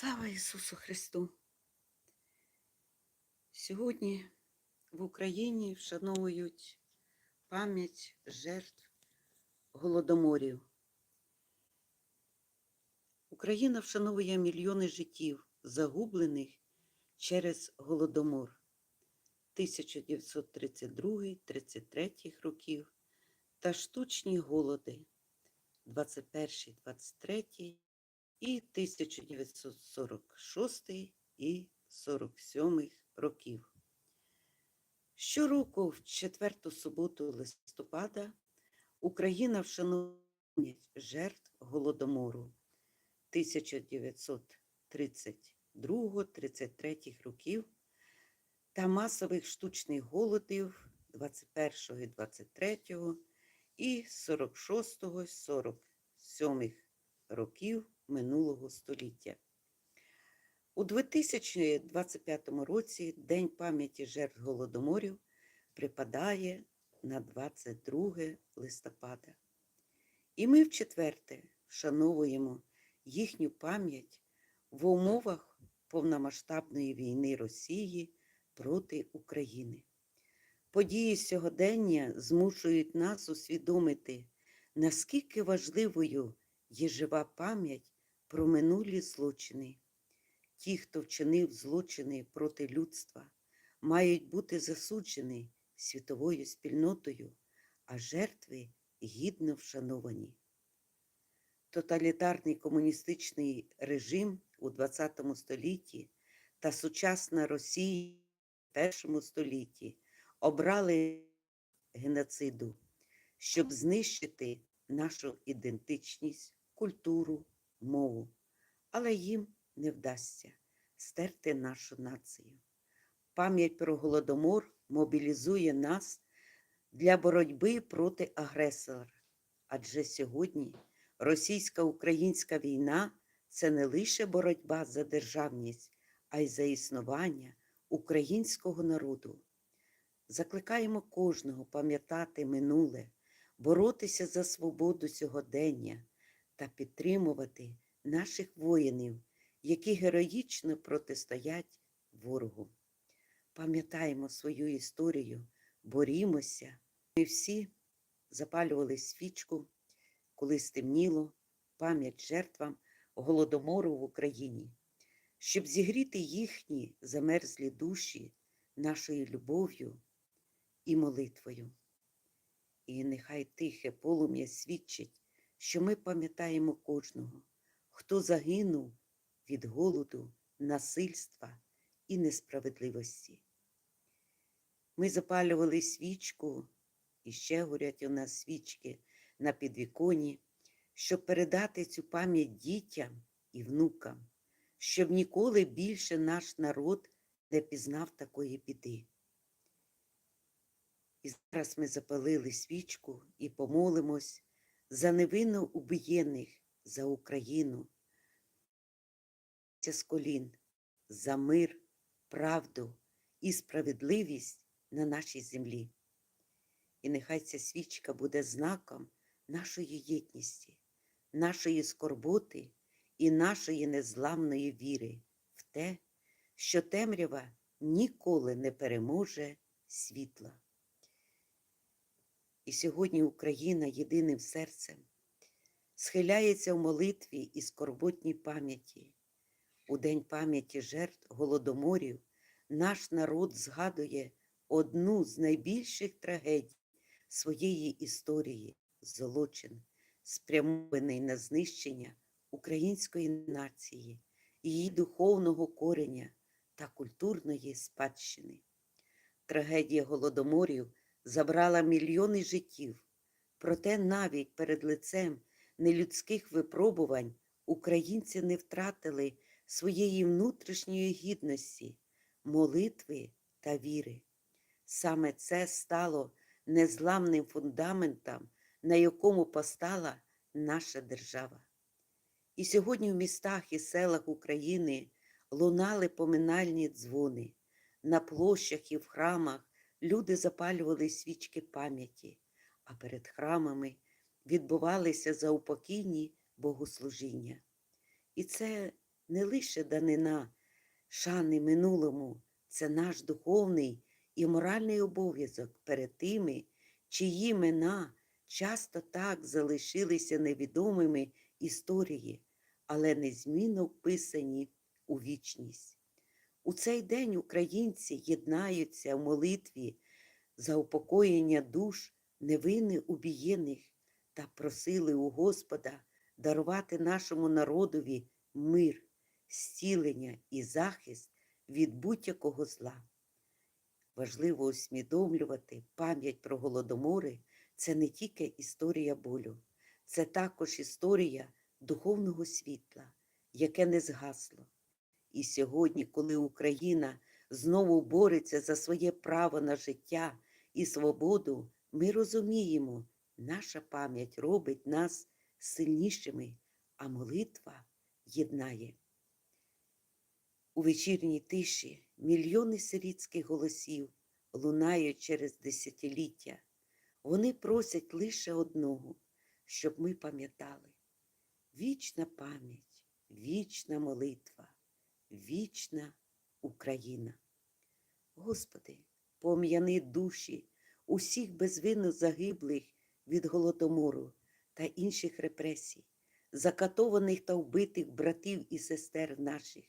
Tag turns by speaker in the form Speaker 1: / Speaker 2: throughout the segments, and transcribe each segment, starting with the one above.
Speaker 1: Слава Ісусу Христу! Сьогодні в Україні вшановують пам'ять жертв голодоморів. Україна вшановує мільйони життів, загублених через голодомор 1932-33 років та штучні голоди 21-23 і 1946 і 47 років. Щороку в четверту суботу листопада Україна вшановує жертв голодомору 1932-33 років та масових штучних голодів 21 і 23 і 46 47 років минулого століття. У 2025 році День пам'яті жертв голодоморів припадає на 22 листопада. І ми в четверте вшановуємо їхню пам'ять в умовах повномасштабної війни Росії проти України. Події сьогодення змушують нас усвідомити, наскільки важливою є жива пам'ять про минулі злочини. Ті, хто вчинив злочини проти людства, мають бути засуджені світовою спільнотою, а жертви гідно вшановані. Тоталітарний комуністичний режим у ХХ столітті та сучасна Росія в першому столітті обрали геноциду, щоб знищити нашу ідентичність, культуру, мову, але їм не вдасться стерти нашу націю. Пам'ять про голодомор мобілізує нас для боротьби проти агресора, адже сьогодні російсько-українська війна це не лише боротьба за державність, а й за існування українського народу. Закликаємо кожного пам'ятати минуле, боротися за свободу сьогодення та підтримувати наших воїнів, які героїчно протистоять ворогу. Пам'ятаємо свою історію, борімося. Ми всі запалювали свічку, коли стемніло пам'ять жертвам голодомору в Україні, щоб зігріти їхні замерзлі душі нашою любов'ю і молитвою. І нехай тихе полум'я свідчить, що ми пам'ятаємо кожного, хто загинув від голоду, насильства і несправедливості. Ми запалювали свічку, і ще горять у нас свічки на підвіконі, щоб передати цю пам'ять дітям і внукам, щоб ніколи більше наш народ не пізнав такої біди. І зараз ми запалили свічку і помолимось за невинно убієних, за Україну, з колін, за мир, правду і справедливість на нашій землі. І нехай ця свічка буде знаком нашої єдності, нашої скорботи і нашої незламної віри в те, що темрява ніколи не переможе світла. І сьогодні Україна єдиним серцем схиляється в молитві і скорботній пам'яті. У День пам'яті жертв голодоморів наш народ згадує одну з найбільших трагедій своєї історії злочин, спрямований на знищення української нації, її духовного кореня та культурної спадщини. Трагедія голодоморів забрала мільйони життів, проте навіть перед лицем нелюдських випробувань українці не втратили своєї внутрішньої гідності, молитви та віри. Саме це стало незламним фундаментом, на якому постала наша держава. І сьогодні в містах і селах України лунали поминальні дзвони, на площах і в храмах люди запалювали свічки пам'яті, а перед храмами відбувалися заупокійні богослужіння. І це не лише данина, шани минулому, це наш духовний і моральний обов'язок перед тими, чиї імена часто так залишилися невідомими історії, але незмінно вписані у вічність. У цей день українці єднаються в молитві за упокоєння душ невинно убієних та просили у Господа дарувати нашому народові мир, зцілення і захист від будь-якого зла. Важливо усвідомлювати пам'ять про голодомори це не тільки історія болю, це також історія духовного світла, яке не згасло. І сьогодні, коли Україна знову бореться за своє право на життя і свободу, ми розуміємо, наша пам'ять робить нас сильнішими, а молитва єднає. У вечірній тиші мільйони сирітських голосів лунають через десятиліття. Вони просять лише одного, щоб ми пам'ятали. Вічна пам'ять, вічна молитва, вічна Україна. Господи, пом'яни душі усіх безвинно загиблих від голодомору та інших репресій, закатованих та вбитих братів і сестер наших.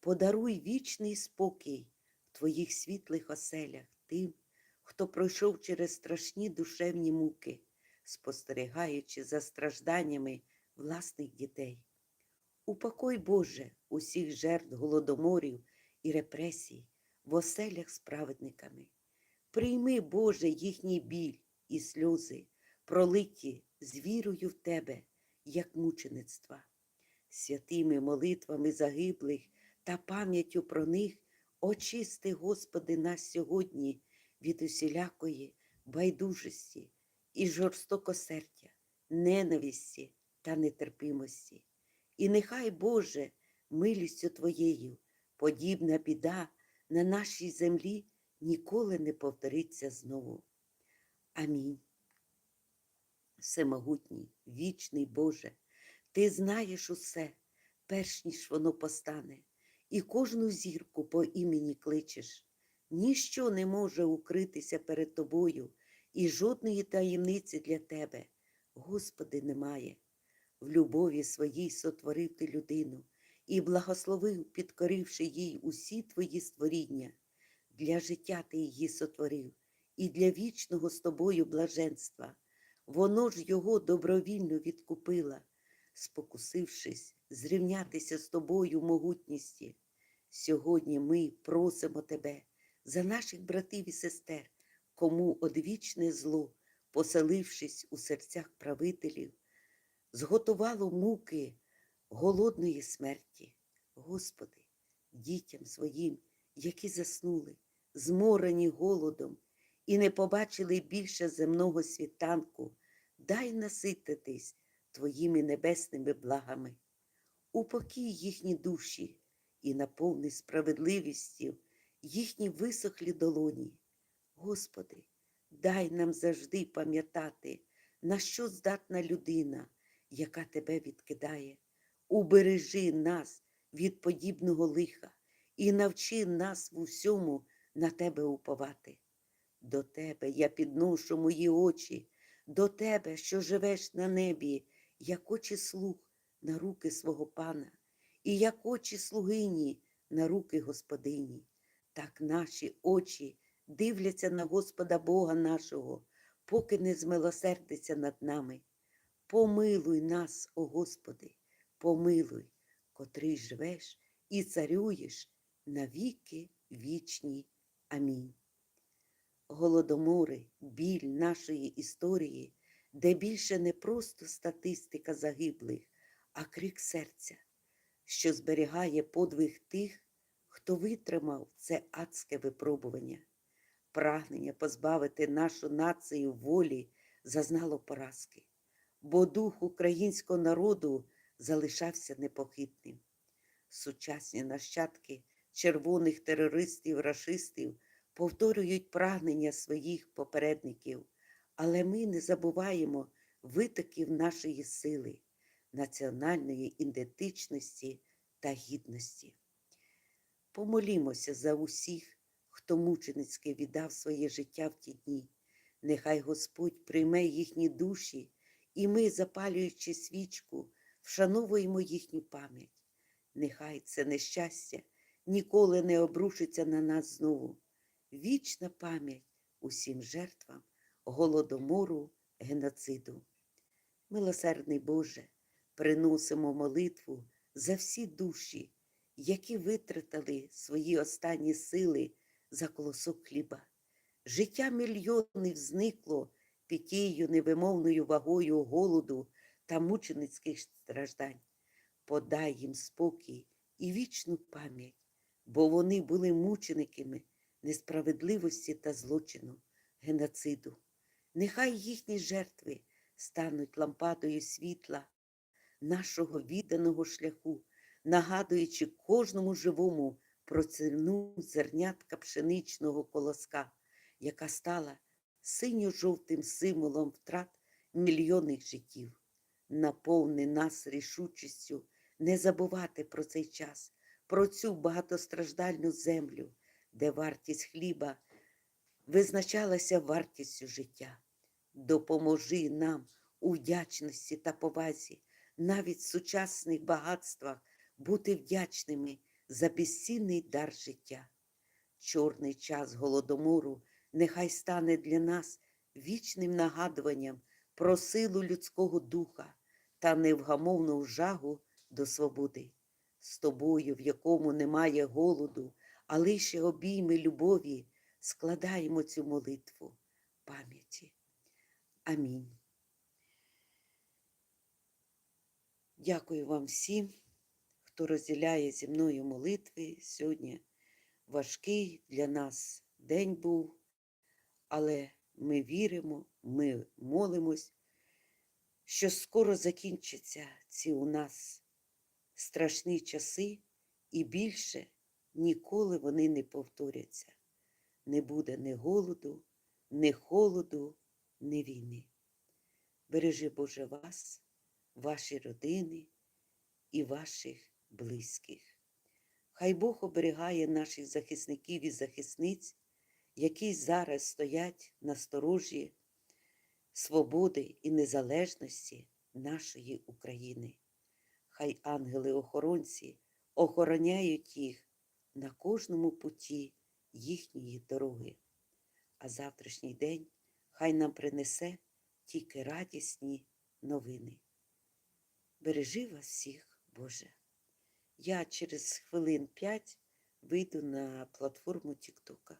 Speaker 1: Подаруй вічний спокій в Твоїх світлих оселях тим, хто пройшов через страшні душевні муки, спостерігаючи за стражданнями власних дітей. Упокой, Боже, усіх жертв голодоморів і репресій в оселях з праведниками. Прийми, Боже, їхній біль і сльози, пролиті з вірою в Тебе, як мучеництва. Святими молитвами загиблих та пам'яттю про них очисти, Господи, нас сьогодні від усілякої байдужості і жорстокосердя, ненависті та нетерпимості. І нехай, Боже, милістю Твоєю, подібна біда на нашій землі ніколи не повториться знову. Амінь. Всемогутній, вічний Боже, Ти знаєш усе, перш ніж воно постане, і кожну зірку по імені кличеш. Ніщо не може укритися перед Тобою, і жодної таємниці для Тебе, Господи, немає. В любові своїй сотворив ти людину і благословив, підкоривши їй усі твої створіння. Для життя ти її сотворив, і для вічного з тобою блаженства. Воно ж його добровільно відкупила, спокусившись, зрівнятися з тобою в могутністі. Сьогодні ми просимо тебе за наших братів і сестер, кому одвічне зло, поселившись у серцях правителів, зготувало муки голодної смерті. Господи, дітям своїм, які заснули, зморені голодом і не побачили більше земного світанку, дай насититись Твоїми небесними благами. Упокій їхні душі і наповни справедливістю їхні висохлі долоні. Господи, дай нам завжди пам'ятати, на що здатна людина, яка тебе відкидає. Убережи нас від подібного лиха і навчи нас в усьому на тебе уповати. До тебе я підношу мої очі, до тебе, що живеш на небі, як очі слуг на руки свого пана, і як очі слугині на руки господині. Так наші очі дивляться на Господа Бога нашого, поки не змилосердиться над нами. Помилуй нас, о Господи, помилуй, котрий живеш і царюєш навіки вічні. Амінь. Голодомори, біль нашої історії, де більше не просто статистика загиблих, а крик серця, що зберігає подвиг тих, хто витримав це адське випробування. Прагнення позбавити нашу націю волі зазнало поразки, бо дух українського народу залишався непохитним. Сучасні нащадки червоних терористів, рашистів повторюють прагнення своїх попередників, але ми не забуваємо витоків нашої сили, національної ідентичності та гідності. Помолімося за усіх, хто мученицьки віддав своє життя в ті дні. Нехай Господь прийме їхні душі, і ми, запалюючи свічку, вшановуємо їхню пам'ять. Нехай це нещастя ніколи не обрушиться на нас знову. Вічна пам'ять усім жертвам голодомору, геноциду. Милосердний Боже, приносимо молитву за всі душі, які витратили свої останні сили за колосок хліба. Життя мільйонів зникло під невимовною вагою голоду та мученицьких страждань. Подай їм спокій і вічну пам'ять, бо вони були мучениками несправедливості та злочину, геноциду. Нехай їхні жертви стануть лампадою світла нашого відданого шляху, нагадуючи кожному живому про ціну зернятка пшеничного колоска, яка стала синьо-жовтим символом втрат мільйонних життів. Наповни нас рішучістю не забувати про цей час, про цю багатостраждальну землю, де вартість хліба визначалася вартістю життя. Допоможи нам у вдячності та повазі, навіть в сучасних багатствах, бути вдячними за безцінний дар життя. Чорний час голодомору нехай стане для нас вічним нагадуванням про силу людського духа та невгамовну жагу до свободи. З тобою, в якому немає голоду, а лише обійми любові, складаємо цю молитву пам'яті. Амінь. Дякую вам всім, хто розділяє зі мною молитви. Сьогодні важкий для нас день був, але ми віримо, ми молимось, що скоро закінчаться ці у нас страшні часи, і більше ніколи вони не повторяться. Не буде ні голоду, ні холоду, ні війни. Бережи Боже вас, ваші родини і ваших близьких. Хай Бог оберігає наших захисників і захисниць, які зараз стоять на сторожі свободи і незалежності нашої України. Хай ангели-охоронці охороняють їх на кожному путі їхньої дороги. А завтрашній день хай нам принесе тільки радісні новини. Бережи вас всіх, Боже. Я через хвилин п'ять вийду на платформу Тіктока.